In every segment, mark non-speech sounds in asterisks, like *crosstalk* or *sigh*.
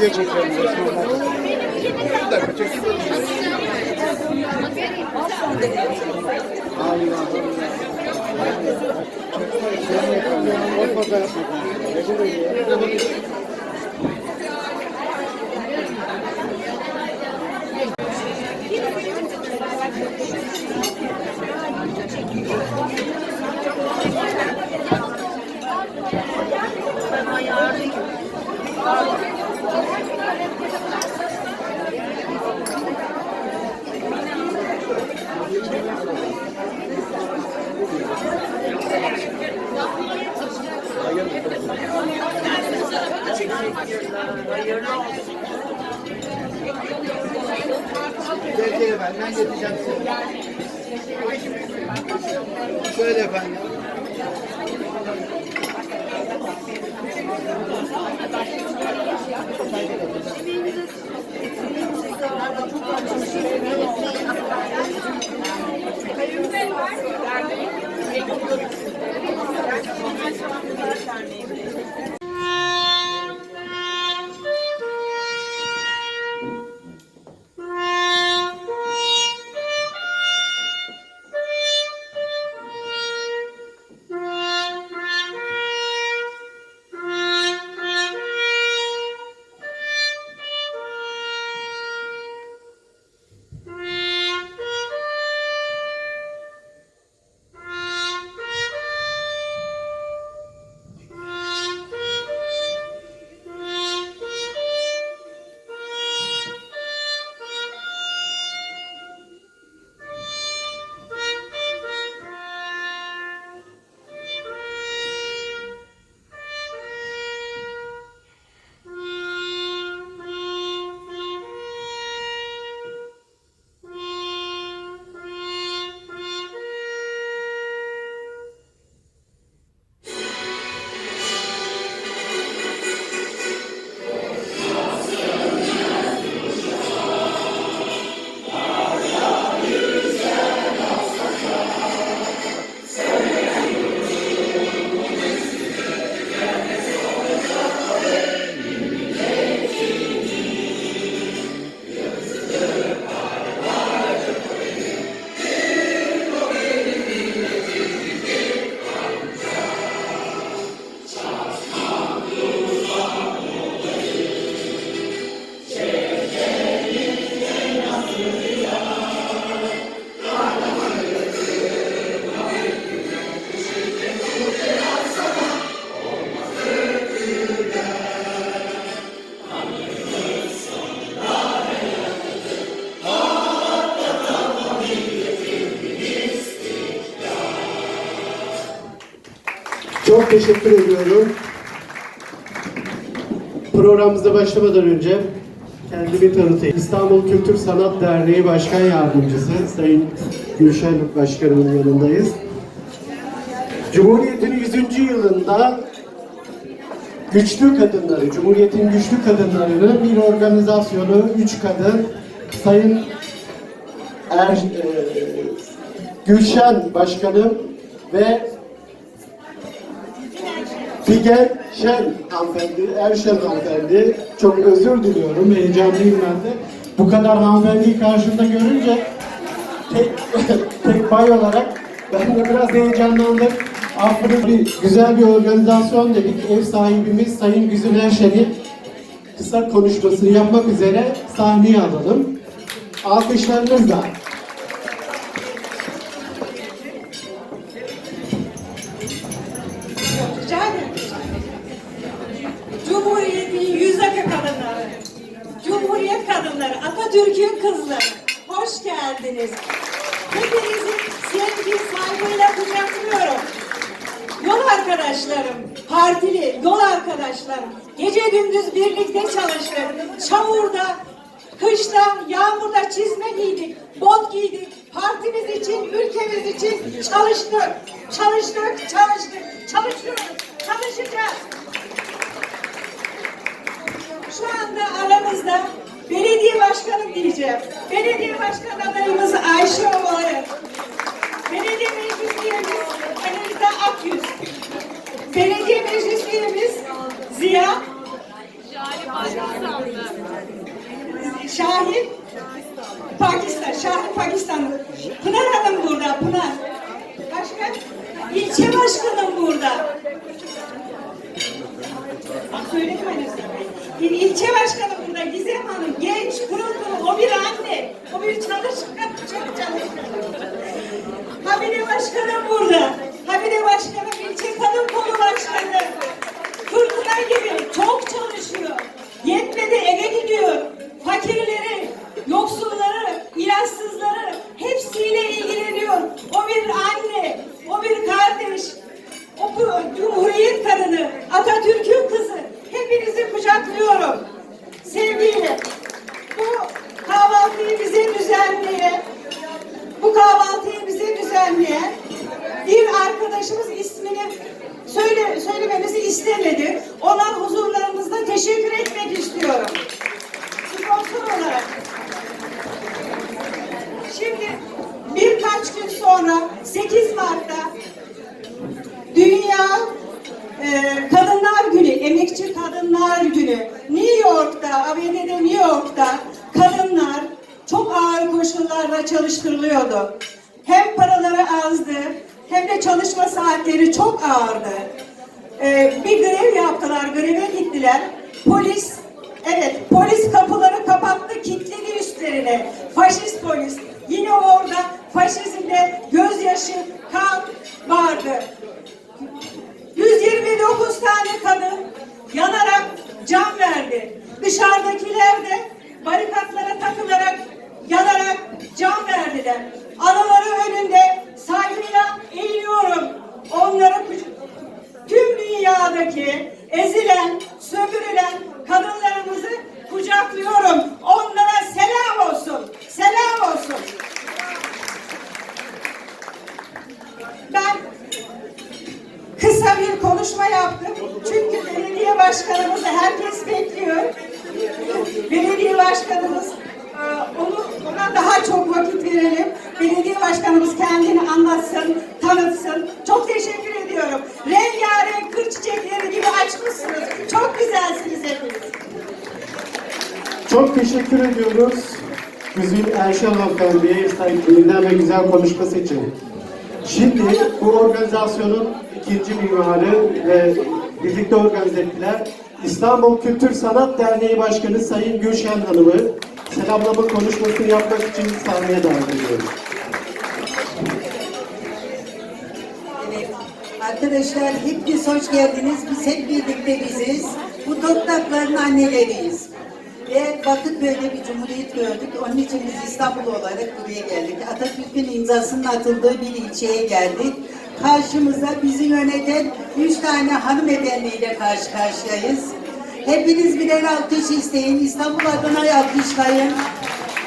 Video çekiyorum. Bir dakika çekeyim. Allah Allah. Şey mi yapalım? O fotoğraf yapalım. Recep Bey, Belki efendim ben getireceğim size. Şöyle efendim. Çok teşekkür ediyorum. Programımıza başlamadan önce kendimi tanıtayım. İstanbul Kültür Sanat Derneği Başkan Yardımcısı Sayın Gülşen Başkanımın yanındayız. Cumhuriyet'in 100. yılında Güçlü Kadınları, Cumhuriyet'in Güçlü Kadınları'nın bir organizasyonu, üç kadın, Sayın Er, e, Gülşen Başkanım ve Figen Şen hanımefendi, Erşen hanımefendi, çok özür diliyorum, heyecanlıyım ben de. bu kadar hanımefendiyi karşımda görünce tek, *laughs* tek bay olarak ben de biraz heyecanlandım. Afrin'in bir güzel bir organizasyon dedik. Ev sahibimiz Sayın Güzin Erşen'i kısa konuşmasını yapmak üzere sahneye alalım. Alkışlarınızla. Atatürk'ün kızları, hoş geldiniz. Hepinizi sevgi, saygıyla kucaklıyorum. Yol arkadaşlarım, partili yol arkadaşlarım, gece gündüz birlikte çalıştık. Çamurda, kışta, yağmurda çizme giydik, bot giydik. Partimiz için, ülkemiz için çalıştık. Çalıştık, çalıştık, çalışıyoruz, çalışacağız. Şu anda aramızda belediye başkanı diyeceğim. Belediye başkan adayımız Ayşe Ovalı. Belediye meclis üyemiz Elinizde Akyüz. Belediye meclis üyemiz Ziya. Şahin Pakistan, Şahin Pakistanlı. Pınar Hanım burada, Pınar. Başka? İlçe başkanım burada. Bak söyledim İl, ilçe başkanı burada Gizem Hanım genç, pırıl pırıl, o bir anne, o bir çalışkan, çok çalışkan. Habire başkanım burada. Habire başkanım ilçe kadın kolu başkanı. Fırtına gibi çok çalışıyor. Yetmedi eve gidiyor. Fakirleri, yoksulları, ilaçsızları hepsiyle ilgileniyor. O bir anne, o bir kardeş, o Cumhuriyet kadını, Atatürk'ün kızı. Hepinizi kucaklıyorum. Sevgiyle. Bu kahvaltıyı bize düzenleyen, bu kahvaltıyı bize düzenleyen bir arkadaşımız ismini söyle, söylememizi istemedi. Ona huzurlarınızda teşekkür etmek istiyorum. Sponsor olarak. Şimdi birkaç gün sonra 8 Mart'ta Dünya e, Kadınlar Günü, Emekçi Kadınlar Günü. New York'ta, ABD'de New York'ta ağır koşullarda çalıştırılıyordu. Hem paraları azdı, hem de çalışma saatleri çok ağırdı. E, bir grev yaptılar, greve gittiler. Polis, evet polis kapıları kapattı, kilitledi üstlerine. Faşist polis. Yine orada faşizmde gözyaşı, kan vardı. 129 tane kadın yanarak can verdi. Dışarıdakiler de barikatlara takılarak yanarak can verdiler. Anaları önünde saygıyla eğiliyorum. Onları tüm dünyadaki ezilen, sömürülen kadınlarımızı kucaklıyorum. Onlara selam olsun. Selam olsun. Ben kısa bir konuşma yaptım. Çünkü belediye başkanımızı herkes bekliyor. Belediye başkanımız e, onu çok vakit verelim. Belediye başkanımız kendini anlatsın, tanıtsın. Çok teşekkür ediyorum. Rengarenk kır çiçekleri gibi açmışsınız. Çok güzelsiniz hepiniz. Çok teşekkür ediyoruz. Güzin Erşen Hanımefendi'ye sahipliğinden ve güzel konuşması için. Şimdi bu organizasyonun ikinci mimarı ve birlikte organize ettiler. İstanbul Kültür Sanat Derneği Başkanı Sayın Gülşen Hanım'ı selamlama konuşmasını yapmak için sahneye davet ediyorum. Arkadaşlar hepiniz hoş geldiniz. Biz hep birlikte biziz. Bu toprakların anneleriyiz. Ve bakın böyle bir cumhuriyet gördük. Onun için biz İstanbul olarak buraya geldik. Atatürk'ün imzasının atıldığı bir ilçeye geldik. Karşımıza bizi yöneten üç tane hanımefendiyle karşı karşıyayız. Hepiniz birer alkış isteyin. İstanbul adına alkışlayın.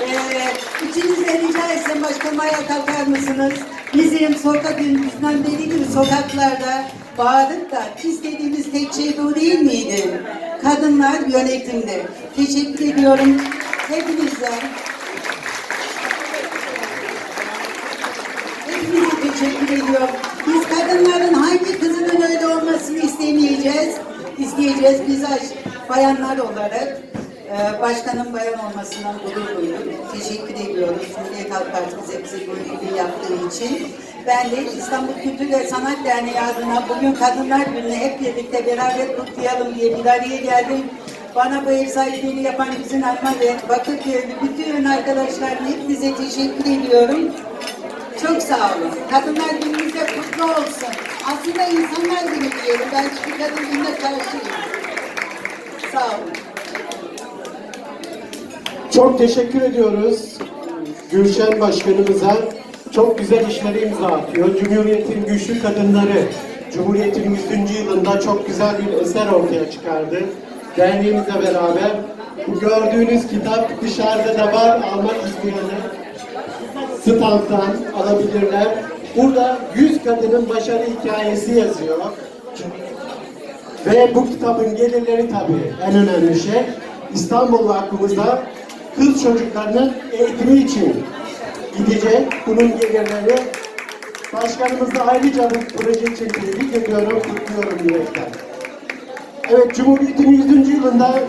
Ee, içinizde rica etsem başkanım ayağa kalkar mısınız? Bizim sokak gündüzden beri gibi sokaklarda bağırıp da istediğimiz tek şey bu değil miydi? Kadınlar yönetimde. Teşekkür ediyorum hepinize. Hepinize teşekkür ediyorum. Biz kadınların hangi kızının öyle olmasını istemeyeceğiz. İsteyeceğiz biz bayanlar olarak. Ee, Başkanın bayan olmasından gurur duydum. Teşekkür ediyorum Cumhuriyet Halk Partimize bize böyle bir yaptığı için. Ben de İstanbul Kültür ve Sanat Derneği adına bugün Kadınlar Günü'nü hep birlikte beraber kutlayalım diye bir araya geldim. Bana bu ev sahipliğini yapan Güzin Hanım'a ve Bakırköy'lü bütün arkadaşlarıma hepinize teşekkür ediyorum. Çok sağ olun. Kadınlar Günümüz de kutlu olsun. Aslında insanlar günü diyelim. Ben çünkü kadın gününe karşıyım. Sağ olun. Çok teşekkür ediyoruz Gülşen Başkanımıza. Çok güzel işleri imza atıyor. Cumhuriyet'in güçlü kadınları Cumhuriyet'in 100. yılında çok güzel bir eser ortaya çıkardı. Derneğimizle beraber bu gördüğünüz kitap dışarıda da var almak isteyenler standtan alabilirler. Burada 100 kadının başarı hikayesi yazıyor. Ve bu kitabın gelirleri tabii en önemli şey. İstanbul Vakfımızda kız çocuklarının eğitimi için gidecek. Bunun gelirleri başkanımızı ayrıca bu proje için tebrik ediyorum, kutluyorum yürekten. Evet, Cumhuriyet'in 100. yılında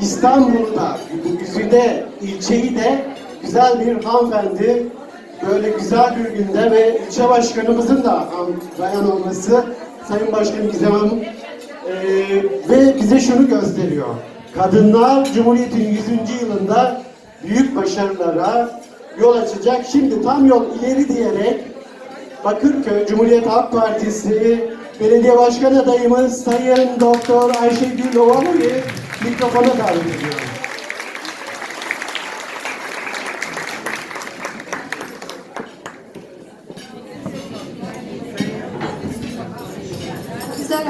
İstanbul'da, bu güzide ilçeyi de güzel bir hanımefendi böyle güzel bir günde ve ilçe başkanımızın da bayan olması Sayın Başkanım Gizem Hanım eee, ve bize şunu gösteriyor. Kadınlar Cumhuriyet'in 100. yılında büyük başarılara yol açacak. Şimdi tam yol ileri diyerek Bakırköy Cumhuriyet Halk Partisi Belediye Başkan adayımız Sayın Doktor Ayşegül Ovalı'yı mikrofona davet ediyorum.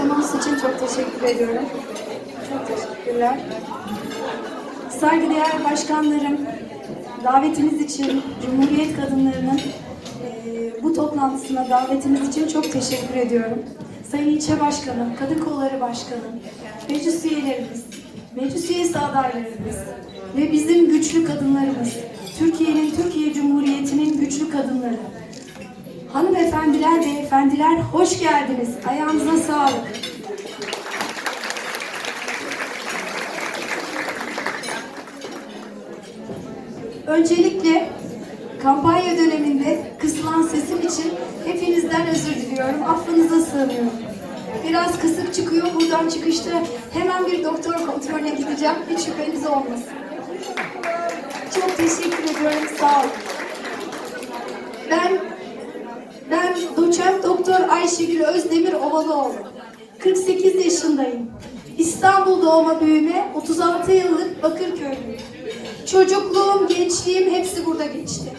Anons için çok teşekkür ediyorum. Çok teşekkürler. Saygıdeğer başkanlarım, davetiniz için, Cumhuriyet kadınlarının eee, bu toplantısına davetiniz için çok teşekkür ediyorum. Sayın İlçe Başkanım, Kadın Kolları Başkanım, meclis üyelerimiz, meclis üyesi adaylarımız ve bizim güçlü kadınlarımız, Türkiye'nin, Türkiye Cumhuriyeti'nin güçlü kadınları. Hanımefendiler, beyefendiler hoş geldiniz. Ayağınıza sağlık. Öncelikle kampanya döneminde kısılan sesim için hepinizden özür diliyorum. Affınıza sığınıyorum. Biraz kısık çıkıyor. Buradan çıkışta hemen bir doktor kontrolüne gideceğim. Hiç şüpheniz olmasın. Çok teşekkür ediyorum. Sağ olun. Ben ben doçent doktor Ayşegül Özdemir Ovalıoğlu. 48 yaşındayım. İstanbul doğma büyüme 36 yıllık Bakırköylüyüm. Çocukluğum, gençliğim hepsi burada geçti.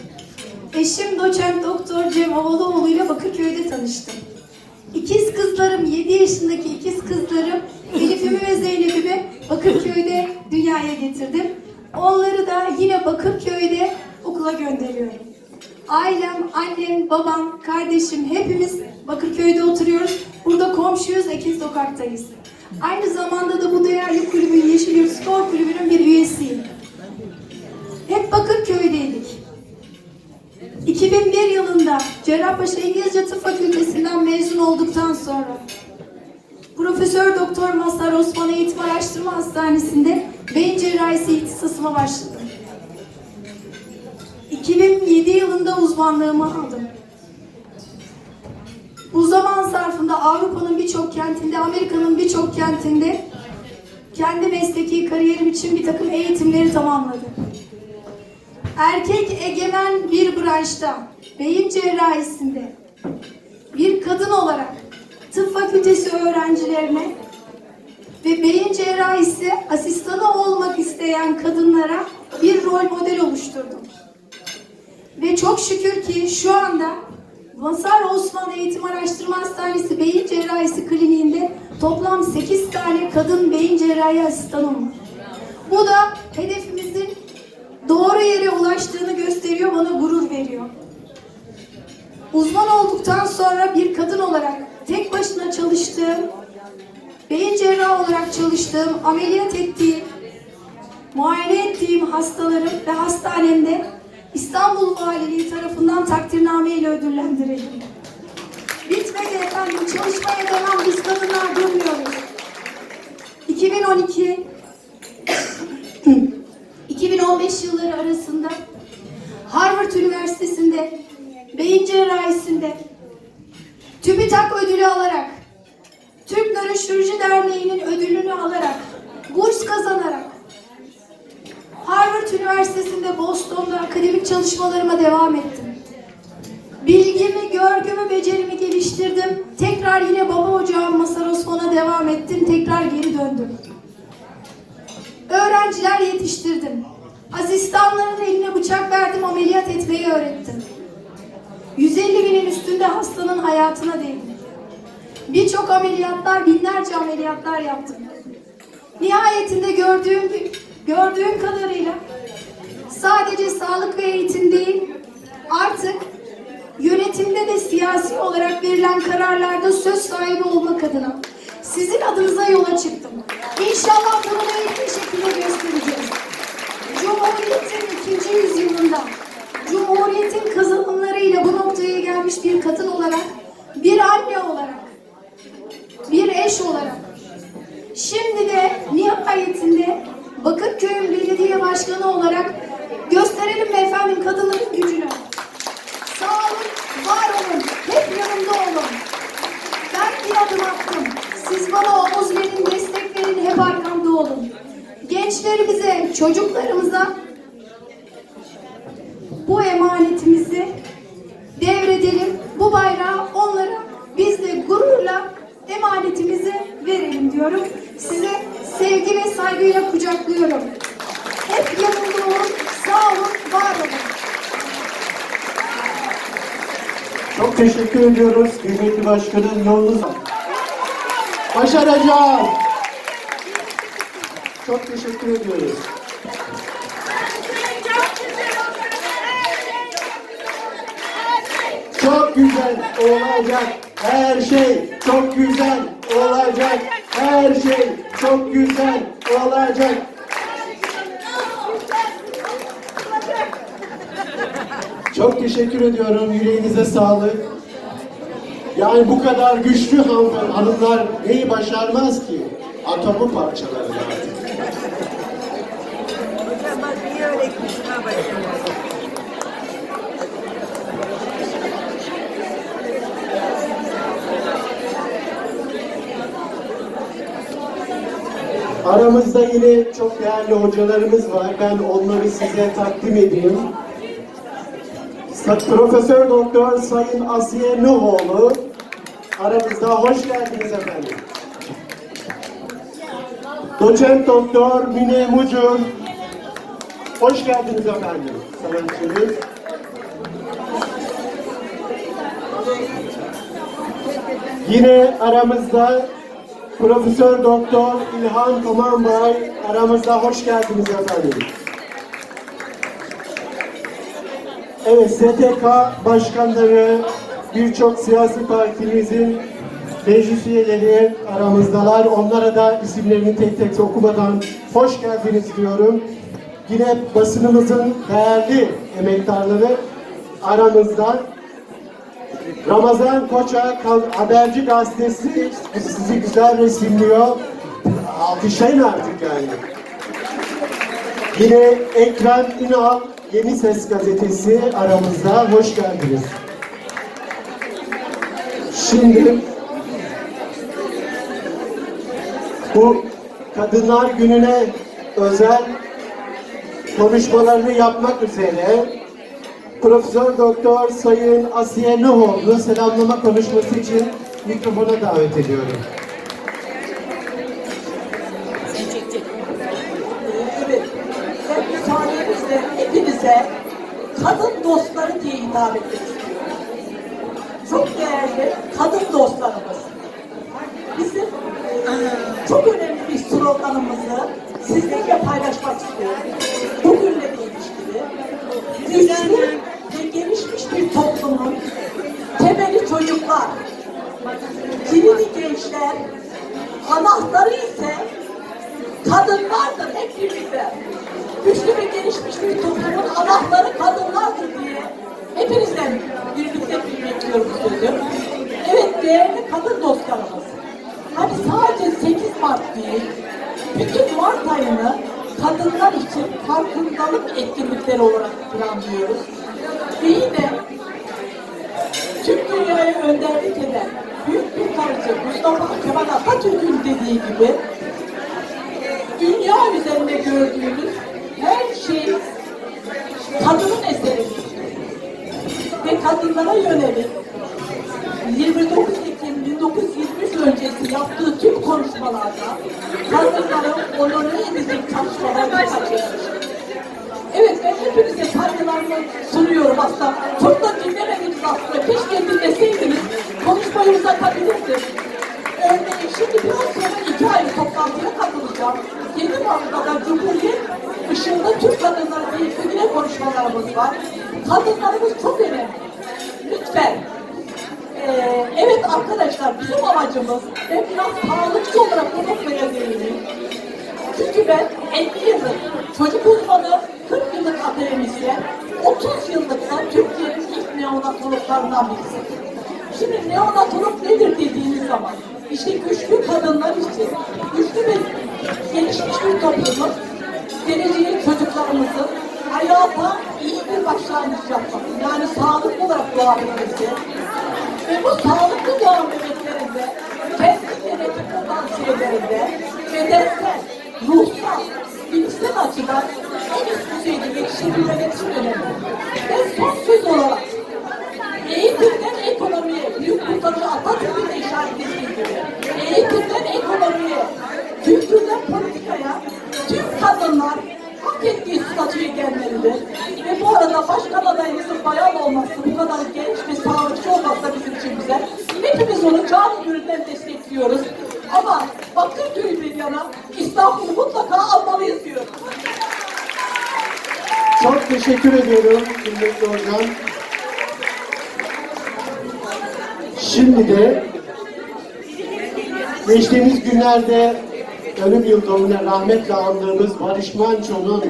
Eşim doçent doktor Cem Ovalıoğlu ile Bakırköy'de tanıştım. İkiz kızlarım, 7 yaşındaki ikiz kızlarım Elif'imi ve Zeynep'imi Bakırköy'de dünyaya getirdim. Onları da yine Bakırköy'de okula gönderiyorum. Ailem, annem, babam, kardeşim hepimiz Bakırköy'de oturuyoruz. Burada komşuyuz, Ekin Sokak'tayız. Aynı zamanda da bu değerli kulübün Yeşil Yurt Spor Kulübü'nün bir üyesiyim. Hep Bakırköy'deydik. 2001 yılında Cerrahpaşa İngilizce Tıp Fakültesinden mezun olduktan sonra Profesör Doktor Mazhar Osman Eğitim Araştırma Hastanesi'nde beyin cerrahisi ihtisasıma başladım. 2007 yılında uzmanlığımı aldım. Bu zaman zarfında Avrupa'nın birçok kentinde, Amerika'nın birçok kentinde kendi mesleki kariyerim için bir takım eğitimleri tamamladım. Erkek egemen bir branşta, beyin cerrahisinde bir kadın olarak tıp fakültesi öğrencilerine ve beyin cerrahisi asistanı olmak isteyen kadınlara bir rol model oluşturdum. Ve çok şükür ki şu anda Masar Osman Eğitim Araştırma Hastanesi Beyin Cerrahisi Kliniğinde toplam 8 tane kadın beyin cerrahi asistanı var. Bu da hedefimizin doğru yere ulaştığını gösteriyor, bana gurur veriyor. Uzman olduktan sonra bir kadın olarak tek başına çalıştığım, beyin cerrahı olarak çalıştığım, ameliyat ettiğim, muayene ettiğim hastalarım ve hastanemde İstanbul Valiliği tarafından takdirname ile ödüllendirildim. Bitmedi efendim, çalışmaya devam biz kadınlar durmuyoruz. 2012 2015 yılları arasında Harvard Üniversitesi'nde beyin cerrahisinde TÜBİTAK ödülü alarak Türk Nöroloji Derneği'nin ödülünü alarak burs kazanarak Harvard Üniversitesi'nde Boston'da akademik çalışmalarıma devam ettim. Bilgimi, görgümü, becerimi geliştirdim. Tekrar yine baba ocağım Masar Osman'a devam ettim. Tekrar geri döndüm. Öğrenciler yetiştirdim. Asistanların eline bıçak verdim, ameliyat etmeyi öğrettim. 150 binin üstünde hastanın hayatına değdim. Birçok ameliyatlar, binlerce ameliyatlar yaptım. Nihayetinde gördüğüm gördüğüm kadarıyla sadece sağlık ve eğitim değil, artık yönetimde de siyasi olarak verilen kararlarda söz sahibi olmak adına sizin adınıza yola çıktım. İnşallah bunu da ilk bir şekilde göstereceğiz. Cumhuriyetin ikinci yüzyılında Cumhuriyetin kazanımlarıyla bu noktaya gelmiş bir kadın olarak, bir anne olarak, bir eş olarak Şimdi de nihayetinde Bakırköy'ün belediye başkanı olarak gösterelim efendim kadınların gücünü. Sağ olun, var olun, hep yanımda olun. Ben bir adım attım. Siz bana omuz verin, destek verin, hep arkamda olun. Gençlerimize, çocuklarımıza bu emanetimizi devredelim. Bu bayrağı onlara biz de gururla emanetimizi verelim diyorum. Size sevgi ve saygıyla kucaklıyorum. Hep yanımda olun, sağ olun, var olun. Çok teşekkür ediyoruz kıymetli başkanım yolunuz. Başaracağız. Çok teşekkür ediyoruz. Çok güzel olacak her şey. Çok güzel olacak her şey. Çok güzel olacak. Çok teşekkür ediyorum. Yüreğinize sağlık. Yani bu kadar güçlü hanımlar, hanımlar neyi başarmaz ki? Atomu parçalarlar artık. Aramızda yine çok değerli hocalarımız var. Ben onları size takdim edeyim. Profesör Doktor Sayın Asiye Nuhoğlu aramızda hoş geldiniz efendim. Doçent Doktor Mine Mucur hoş geldiniz efendim. Sanatçımız. Yine aramızda Profesör Doktor İlhan Komanbay aramızda hoş geldiniz efendim. Evet, STK başkanları, birçok siyasi partimizin meclis üyeleri aramızdalar. Onlara da isimlerini tek tek okumadan hoş geldiniz diyorum. Yine basınımızın değerli emektarları aramızda. Ramazan Koça Haberci Gazetesi sizi güzel resimliyor. Alkışlayın artık yani. Yine Ekrem Ünal Yeni Ses Gazetesi aramızda. Hoş geldiniz. Şimdi bu Kadınlar Günü'ne özel konuşmalarını yapmak üzere Profesör Doktor Sayın Asiye Nuhoğlu selamlama konuşması için mikrofona davet ediyorum. Evet. Ben müsaadenizle hepinize kadın etmek istiyorum. Çok değerli kadın dostlarımız. Bizim eee, çok önemli bir sloganımızı sizinle paylaşmak istiyorum. Bugünle de ilişkili. Güçlü ve gelişmiş bir toplumun temeli çocuklar, kilidi gençler, anahtarı ise kadınlardır hep birlikte. Güçlü ve gelişmiş bir toplumun anahtarı kadınlardır diye hepinizden birlikte bu sözü. Evet değerli kadın dostlarımız. Hani sadece 8 Mart değil, bütün Mart ayını kadınlar için farkındalık etkinlikleri olarak planlıyoruz. Ve yine tüm dünyaya önderlik eden büyük bir tanrıcı Mustafa Kemal Atatürk'ün dediği gibi dünya üzerinde gördüğümüz her şey kadının eseridir. Kadınlara yönelik 29 Ekim 1923 öncesi yaptığı tüm konuşmalarda kadınların onore edecek çalışmalarını kaçırmıştır. Evet ben hepinize saygılarımı sunuyorum aslında. Çok da dinlemediniz aslında. Keşke dinleseydiniz. Konuşmayı uzatabilirdim. Örneğin şimdi biraz sonra iki ayrı toplantıya katılacağım. Yeni Marmara'da Cumhuriyet ışığında Türk kadınları ilgili konuşmalarımız var. Kadınlarımız çok önemli. Evet arkadaşlar bizim amacımız biraz sağlıkçı olarak noktaya değineyim. Çünkü ben 50 yıllık çocuk uzmanı, 40 yıllık akademisyen, 30 yıllık da Türkiye'nin ilk neonatologlarından birisi. Şimdi neonatolog nedir dediğiniz zaman, işte güçlü kadınlar için, güçlü ve gelişmiş bir toplumun, geleceğin çocuklarımızın hayata iyi bir başlangıç yapmak, yani sağlıklı olarak doğabilmesi, ve bu sağlıklı doğan bebeklerinde kendi genetik potansiyellerinde bedensel, ruhsal, bilişsel açıdan en üst düzeyde yetişebilmeleri için önemli. Ve son söz olarak eğitimden ekonomiye, büyük kurtarıcı Atatürk'ün de işaret ettiği gibi, eğitimden ekonomiye, kültürden politikaya tüm kadınlar hak ettiği statüye gelmelidir. Ve bu arada başkan adayımızın bayan olması, bu kadar genç ve sağlıkçı olması da bizim için güzel. Hepimiz onu canı gönülden destekliyoruz. Ama Bakırköy bir yana İstanbul'u mutlaka almalıyız diyorum. Çok teşekkür ediyorum kıymetli hocam. Şimdi de geçtiğimiz günlerde ölüm yıl dönümüne rahmetle andığımız Barış Manço'nun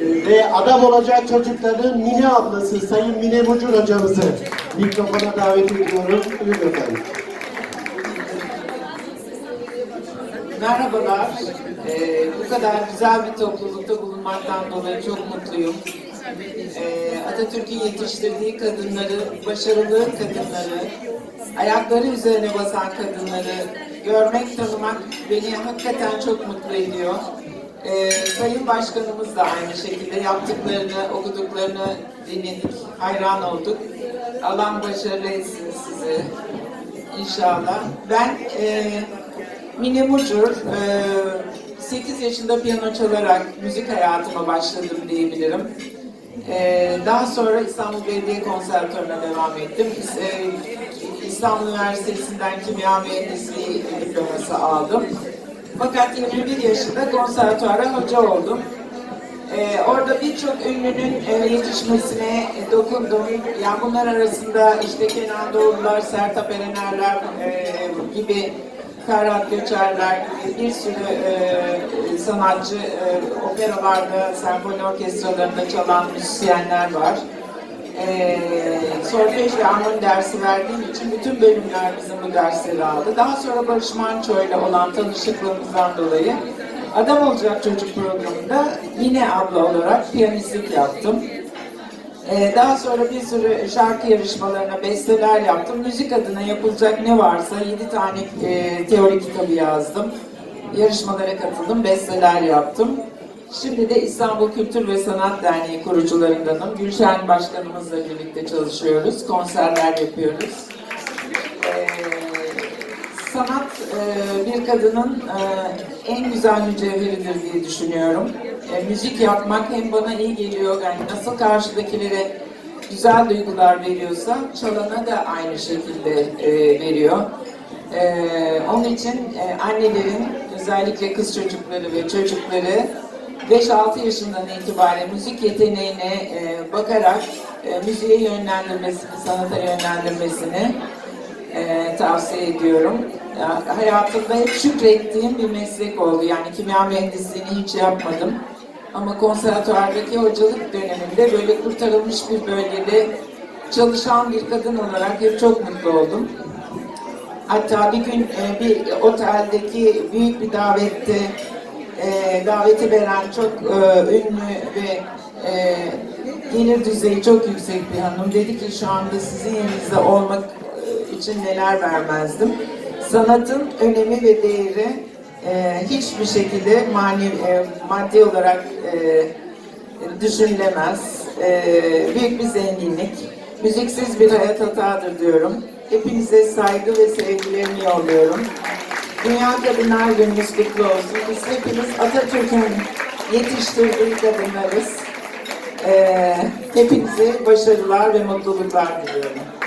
e, ve adam olacak çocukların Mine ablası Sayın Mine Mucur hocamızı mikrofona davet ediyorum. Buyurun efendim. Merhabalar. Ee, bu kadar güzel bir toplulukta bulunmaktan dolayı çok mutluyum. Ee, Atatürk'ün yetiştirdiği kadınları, başarılı kadınları, ayakları üzerine basan kadınları görmek, tanımak beni hakikaten çok mutlu ediyor. Ee, Sayın Başkanımız da aynı şekilde yaptıklarını, okuduklarını dinledik, hayran olduk. Allah başarılı etsin sizi inşallah. Ben e, Mine Mucur, e, 8 yaşında piyano çalarak müzik hayatıma başladım diyebilirim. E, daha sonra İstanbul Belediye Konservatuvarı'na devam ettim. E, İstanbul Üniversitesi'nden kimya mühendisliği diploması aldım. Fakat 21 yaşında konservatuara hoca oldum. Ee, orada birçok ünlünün e, yetişmesine dokundum. Yani bunlar arasında işte Kenan Doğulular, Sertab Erenerler e, gibi Ferhat Göçerler gibi bir sürü e, sanatçı e, operalarda, senfoni orkestralarında çalan müzisyenler var. E, solfej ve armoni dersi verdiğim için bütün bölümler bizim bu dersleri aldı. Daha sonra Barış Manço ile olan tanışıklığımızdan dolayı Adam Olacak Çocuk programında yine abla olarak piyanistlik yaptım. Ee, daha sonra bir sürü şarkı yarışmalarına besteler yaptım. Müzik adına yapılacak ne varsa 7 tane e, teori kitabı yazdım. Yarışmalara katıldım, besteler yaptım. Şimdi de İstanbul Kültür ve Sanat Derneği kurucularındanım. Gülşen Başkanımızla birlikte çalışıyoruz, konserler yapıyoruz. Ee, sanat e, bir kadının e, en güzel mücevheridir diye düşünüyorum. E, müzik yapmak hem bana iyi geliyor, yani nasıl karşıdakilere güzel duygular veriyorsa çalana da aynı şekilde e, veriyor. E, onun için e, annelerin özellikle kız çocukları ve çocukları 5-6 yaşından itibaren müzik yeteneğine e, bakarak e, müziğe yönlendirmesini, sanata yönlendirmesini e, tavsiye ediyorum. Ya, hayatımda hep şükrettiğim bir meslek oldu. Yani kimya mühendisliğini hiç yapmadım. Ama konservatuvardaki hocalık döneminde böyle kurtarılmış bir bölgede çalışan bir kadın olarak hep çok mutlu oldum. Hatta bir gün e, bir oteldeki büyük bir davette e, daveti veren çok e, ünlü ve e, gelir düzeyi çok yüksek bir hanım. Dedi ki şu anda sizin yerinizde olmak için neler vermezdim. Sanatın önemi ve değeri e, hiçbir şekilde manevi, e, maddi olarak e, düşünülemez. E, büyük bir zenginlik. Müziksiz bir hayat hatadır diyorum. Hepinize saygı ve sevgilerimi yolluyorum. Dünya Kadınlar Gününüz kutlu olsun. Biz hepimiz Atatürk'ün yetiştirdiği kadınlarız. E, hepinize başarılar ve mutluluklar diliyorum.